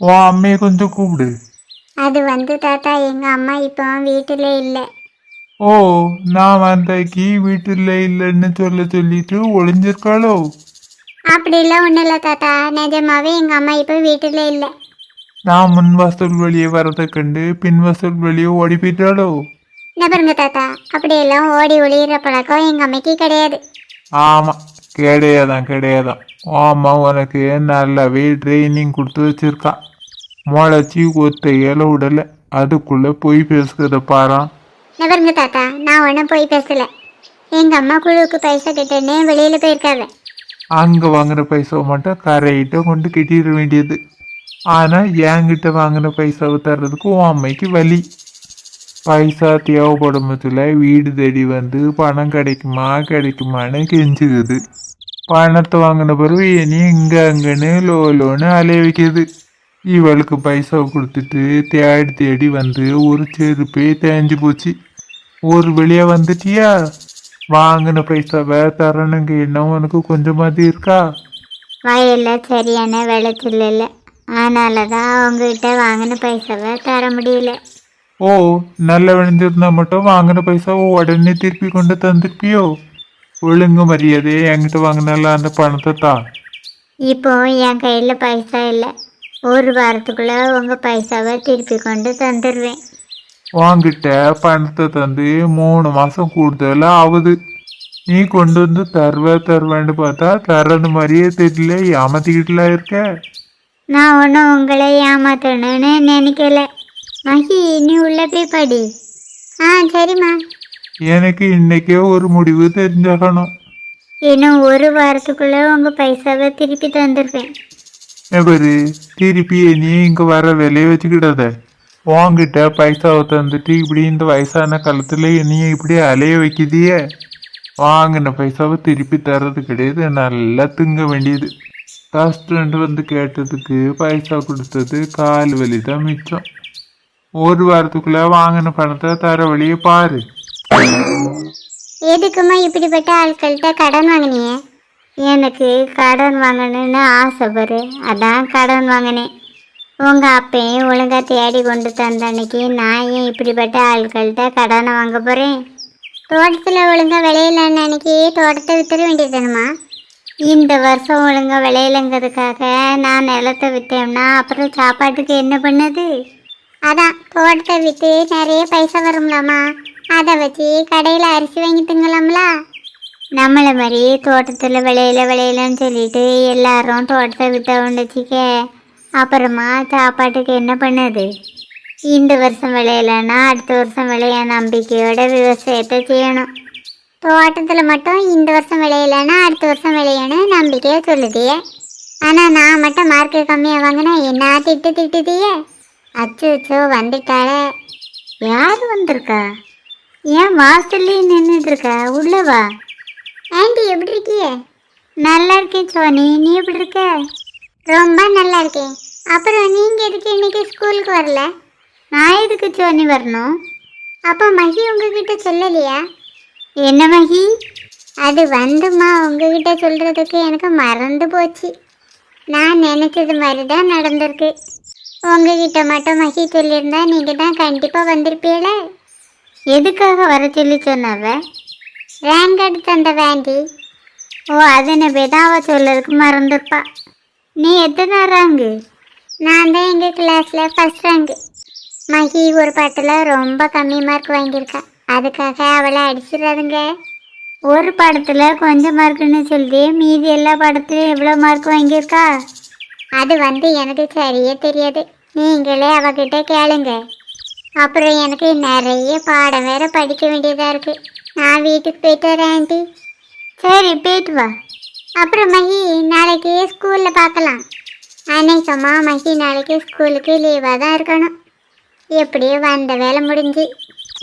உன் அம்மையை கொஞ்சம் கூப்பிடு. அது வந்து தாத்தா எங்க அம்மா இப்போ வீட்டில் இல்லை. ஓ நான் வந்தாக்கி வீட்டில் இல்லைன்னு சொல்ல சொல்லிட்டு ஒளிஞ்சிருக்காளோ? அப்படிலாம் ஒன்றும் இல்லை தாத்தா. நிஜமாவே எங்கள் அம்மா இப்போ வீட்டில் இல்லை. நான் முன் வாசல் வழியே வரதை கண்டு பின் வாசல் வழியே ஓடி போயிட்டாளோ? என்ன பாருங்க தாத்தா அப்படியெல்லாம் ஓடி ஒளியிற பழக்கம் எங்கள் அம்மைக்கு கிடையாது. ஆமாம் கிடையாதான் கிடையாதான். ஆமா உனக்கு நல்லாவே ட்ரைனிங் கொடுத்து வச்சிருக்கா. முளைச்சி ஒத்த இலை விடல அதுக்குள்ள போய் பேசுகிறத பாரான் என்ன பாருங்க தாத்தா நான் ஒன்றும் போய் பேசலை. எங்கள் அம்மா குழுவுக்கு பைசா கிட்டேன்னு வெளியில் போயிருக்காங்க அங்கே வாங்குற பைசாவை மட்டும் கரையிட்ட கொண்டு கட்டிட வேண்டியது. ஆனால் என்கிட்ட வாங்கின பைசாவை தர்றதுக்கு உன் அம்மைக்கு வலி. பைசா தேவைப்படும் பட்சத்தில் வீடு தேடி வந்து பணம் கிடைக்குமா கிடைக்குமான்னு கெஞ்சுக்குது பணத்தை வாங்கின பிறகு இனி இங்கே அங்கன்னு லோ லோன்னு அலைய வைக்குது இவளுக்கு பைசா கொடுத்துட்டு தேடி தேடி வந்து ஒரு செருப்பே தேஞ்சு போச்சு. ஒரு வழியாக வந்துட்டியா? வாங்கின பைசாவை தரணுங்க. என்ன உனக்கு கொஞ்சமாதி இருக்கா? வயலில் சரியான விளைச்சல் இல்லை அதனால தான் அவங்ககிட்ட வாங்கின பைசாவை தர முடியல. ஓ நல்ல விளைஞ்சிருந்தா மட்டும் வாங்கின பைசாவை உடனே திருப்பி கொண்டு தந்திருப்பியோ? ஒழுங்கு மரியாதையே என்கிட்ட வாங்கினால அந்த பணத்தை தான். இப்போ என் கையில் பைசா இல்லை. ஒரு வாரத்துக்குள்ளே உங்கள் பைசாவை திருப்பி கொண்டு தந்துடுவேன் வாங்கிட்ட பணத்தை தந்து மூணு மாதம் கூடுதலாக ஆகுது. நீ கொண்டு வந்து தருவ தருவேன்னு பார்த்தா தர்றது மாதிரியே தெரியல ஏமாத்திக்கிட்டுலாம் இருக்க. நான் ஒன்றும் உங்களை ஏமாத்தணும்னு நினைக்கல. மகி நீ உள்ள போய் படி. ஆ சரிம்மா. எனக்கு இன்னைக்கே ஒரு முடிவு தெரிஞ்சாகணும் இன்னும் ஒரு வாரத்துக்குள்ளே உங்கள் பைசாவை திருப்பி தந்துடுவேன் எவரு திருப்பி நீ இங்கே வர வேலையை வச்சுக்கிடாத. உன்கிட்ட பைசாவை தந்துட்டு இப்படி இந்த வயசான காலத்தில் என்னைய இப்படி அலைய வைக்கிதியே வாங்கின பைசாவை திருப்பி தர்றது கிடையாது நல்லா திங்க வேண்டியது. கஸ்டண்ட் வந்து கேட்டதுக்கு பைசா கொடுத்தது கால் வலி தான் மிச்சம். ஒரு வாரத்துக்குள்ள வாங்கின பணத்தை தர வழியை பாரு. எதுக்குமா இப்படிப்பட்ட ஆட்கள்கிட்ட கடன் வாங்கினீங்க எனக்கு கடன் வாங்கணும்னு ஆசைப்படு அதான் கடன் வாங்கினேன். உங்கள் அப்பையும் ஒழுங்கா தேடி கொண்டு தந்த அன்னைக்கு நான் ஏன் இப்படிப்பட்ட ஆட்கள்கிட்ட கடனை வாங்க போகிறேன் தோட்டத்தில் ஒழுங்கா விளையலன்னு அன்னைக்கு தோட்டத்தை வித்துட வேண்டியதுமா இந்த வருஷம் ஒழுங்கா விளையலங்கிறதுக்காக நான் நிலத்தை விற்றேன்னா அப்புறம் சாப்பாட்டுக்கு என்ன பண்ணுது? அதான் தோட்டத்தை விற்று நிறைய பைசா வரும்லாமா? அதை வச்சு கடையில் அரிசி வாங்கி நம்மளை மாதிரி தோட்டத்தில் விளையல விளையலன்னு சொல்லிட்டு எல்லாரும் தோட்டத்தை விற்ற வச்சுக்க அப்புறமா சாப்பாட்டுக்கு என்ன பண்ணுது? இந்த வருஷம் விளையலைன்னா அடுத்த வருஷம் விளைய நம்பிக்கையோட விவசாயத்தை செய்யணும். தோட்டத்தில் மட்டும் இந்த வருஷம் விளையலைன்னா அடுத்த வருஷம் விளையணும் நம்பிக்கையை சொல்லுதியே ஆனால் நான் மட்டும் மார்க்கு கம்மியாக வாங்கினா என்ன திட்டு திட்டுதியே அச்சு அச்சோ வந்துட்டாளே. யார் வந்திருக்கா? ஏன் வாசல்லே நின்றுட்டு இருக்கா? ஆண்டி எப்படி இருக்கிய? நல்லா இருக்கேன் சோனி. நீ எப்படி இருக்க? ரொம்ப நல்லா இருக்கேன். அப்புறம் நீங்க எதுக்கு இன்னைக்கு ஸ்கூலுக்கு வரல? நான் எதுக்கு சோனி வரணும்? அப்போ மகி உங்ககிட்ட சொல்லலையா? என்ன மகி? அது வந்துமா உங்ககிட்ட சொல்றதுக்கு எனக்கு மறந்து போச்சு. நான் நினைச்சது மாதிரி தான் நடந்திருக்கு. உங்ககிட்ட மட்டும் மகி சொல்லியிருந்தா நீங்க தான் கண்டிப்பா வந்திருப்பீங்களே. எதுக்காக வர சொல்லி சொன்னவ? ரேங்க் எடுத்து அந்த வேண்டி. ஓ அதனை பேதான் அவ சொல்லறதுக்கு மறந்துருப்பா. நீ எத்தனை ரேங்கு? நான் தான் எங்கள் கிளாஸில் ஃபஸ்ட் ரேங்கு மகி ஒரு பாட்டில் ரொம்ப கம்மி மார்க் வாங்கியிருக்கா. அதுக்காக அவளை அடிச்சிடாதுங்க. ஒரு படத்தில் கொஞ்சம் மார்க்குன்னு சொல்லி மீதி எல்லா படத்துலையும் எவ்வளோ மார்க் வாங்கியிருக்கா? அது வந்து எனக்கு சரியே தெரியாது. நீங்களே அவகிட்ட கேளுங்க. அப்புறம் எனக்கு நிறைய பாடம் வேற படிக்க வேண்டியதாக இருக்குது நான் வீட்டுக்கு போயிட்டு வரேன் ஆண்டி. சரி போயிட்டு வா. அப்புறம் மகி நாளைக்கு ஸ்கூலில் பார்க்கலாம். அன்னைக்கம்மா மகி நாளைக்கு ஸ்கூலுக்கு லீவாக தான் இருக்கணும். எப்படியோ வந்த வேலை முடிஞ்சு.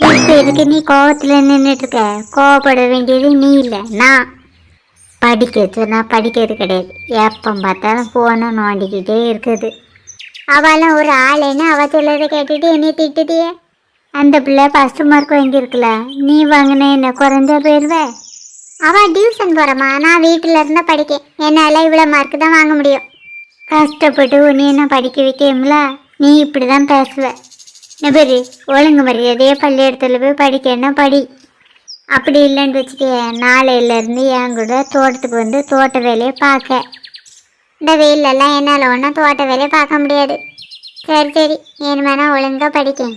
இப்போ எதுக்கு நீ கோவத்தில் நின்றுட்டு இருக்க கோவப்பட வேண்டியது நீ இல்லை நான். படிக்க சொன்னா படிக்கிறது கிடையாது. எப்போ பார்த்தாலும் ஃபோனை நோண்டிக்கிட்டே இருக்குது. அவெல்லாம் ஒரு ஆளுன்னு அவ சொல்லதை கேட்டுட்டு என்னை திட்டுட்டியே அந்த பிள்ளை ஃபஸ்ட்டு மார்க் வாங்கியிருக்கல நீ வாங்கின என்ன குறைஞ்ச போயிடுவே அவள் டியூஷன் போகிறம்மா நான் வீட்டில் இருந்தால் படிக்கேன் என்னால் இவ்வளோ மார்க் தான் வாங்க முடியும். கஷ்டப்பட்டு உன்னை என்ன படிக்க வைக்கமுல நீ இப்படி தான் பேசுவ என்ன ஒழுங்கு மரியாதையே பள்ளியிடத்தில் போய் படிக்கன்னா படி? அப்படி இல்லைன்னு வச்சுக்கே நாளையிலேருந்து என் கூட தோட்டத்துக்கு வந்து தோட்ட வேலையை பார்க்க. இந்த வெயிலெல்லாம் என்னால் ஒன்றும் தோட்ட வேலையை பார்க்க முடியாது. சரி சரி இனிமேனா ஒழுங்காக படிக்கேன்.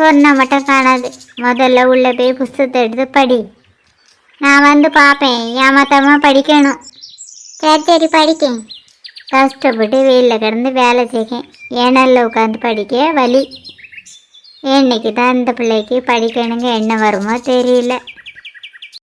சொன்னால் மட்டும் காணாது. முதல்ல உள்ளே போய் புஸ்தகத்தை எடுத்து படி. நான் வந்து பார்ப்பேன். ஏமாத்தாமல் படிக்கணும். சரி சரி படிக்கேன். கஷ்டப்பட்டு வெயிலில் கிடந்து வேலை செய்யேன் ஏனல்ல உட்காந்து படிக்க வலி. என்னைக்கு தான் இந்த பிள்ளைக்கு படிக்கணுங்க என்ன வருமோ தெரியல.